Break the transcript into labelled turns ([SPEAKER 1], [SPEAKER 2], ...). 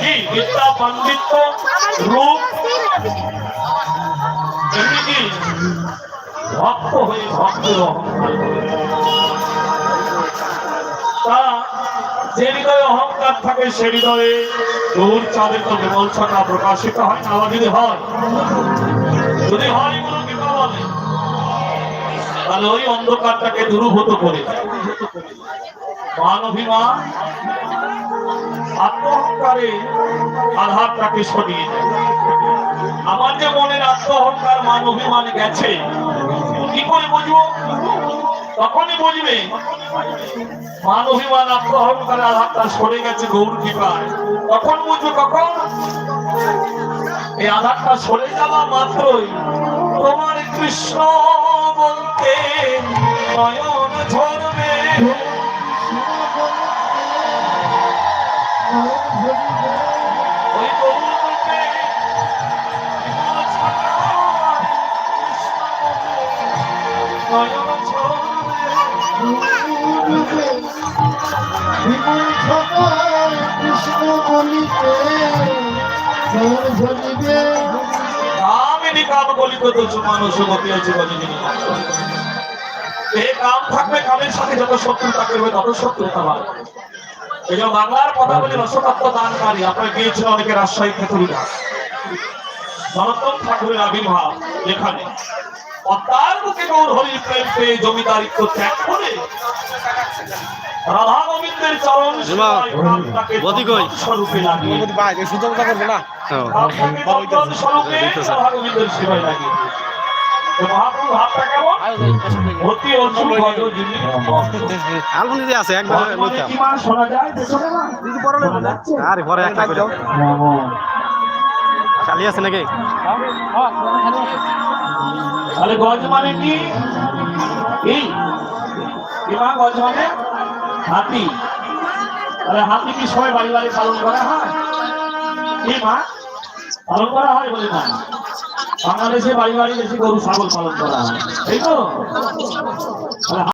[SPEAKER 1] কি বিদ্যা পাণ্ডিত্য রূপ। এমনি ভক্ত হয়ে অহংকার তা যে হৃদয়ে অহংকার থাকে সে হৃদয়ে দূর চাঁদের তো বিমল ছটা প্রকাশিত হয় না যদি হয়। যদি হয় তাহলে ওই অন্ধকারটাকে দূরভূত করে। মান অভিমান, আত্মহংকারে আধারটাকে সরিয়ে আমার যে মনের আত্মহংকার গেছে, কি করে বুঝব? তখনই বুঝবে আত্মহংকারের আধারটা সরে গেছে গৌর কৃপায়। তখন বুঝবে কখন? এই আধারটা সরে যাওয়া মাত্রই তোমার কৃষ্ণ বলতে নয়ন ঝরবে
[SPEAKER 2] কৃষ্ণ
[SPEAKER 1] দোষ মানুষ গতি আছে এই কাম থাকবে কামের সাথে যত শত্রুতা করবে তত শত্রুতা বাড়বে এই জন্য বাংলার কথা বলি রসতত্ত্ব দানকারী আপনার গিয়েছিল অনেকে রাজশাহী খেতুরি দাস সনাতন ঠাকুরের আবির্ভাব এখানে অত্যার মুখে গৌর হরির প্রেম পেয়ে জমিদারিত্ব ত্যাগ করে রাধা গোবিন্দের চরণ? স্বরূপে লাগিয়ে রাধা গোবিন্দের সেবায় লাগিয়ে
[SPEAKER 3] আছে একবার? আরে পরে একটা করে। চালিয়ে আছে নাকি?
[SPEAKER 1] তাহলে গজ মানে কি? গজ মানে হাতি। তাহলে হাতি কি সবাই বাড়ি বাড়ি পালন করা হয়? কি মা, পালন করা হয় বলে না বাংলাদেশে বাড়ি বাড়ি বেশি গরু, ছাগল পালন করা হয়। এই তো?